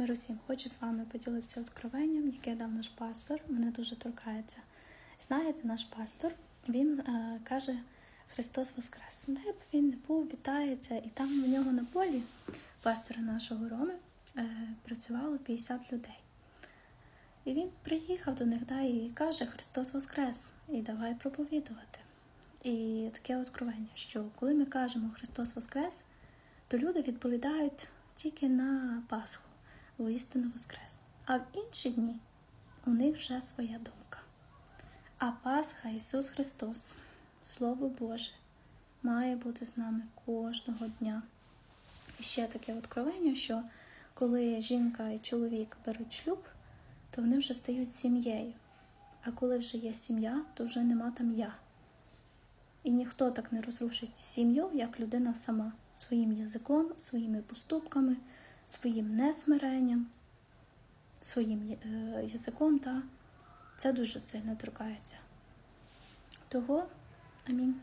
Мир усім, хочу з вами поділитися откровенням, яке дав наш пастор. Мене дуже торкається. Знаєте, наш пастор він е, каже Христос Воскрес. Де б він не був, вітається, і там у нього на полі пастора нашого Роми е, працювало 50 людей. І він приїхав до них да, і каже Христос Воскрес, і давай проповідувати. І таке откровення, що коли ми кажемо Христос Воскрес, то люди відповідають тільки на Пасху, воістину Воскрес. А в інші дні у них вже своя думка. А Пасха Ісус Христос, Слово Боже, має бути з нами кожного дня. І ще таке откровення, що коли жінка і чоловік беруть шлюб, то вони вже стають сім'єю. А коли вже є сім'я, то вже нема там я. І ніхто так не розрушить сім'ю, як людина сама, своїм язиком, своїми поступками, своїм несмиренням, своїм е, язиком, та це дуже сильно торкається. Того, амінь.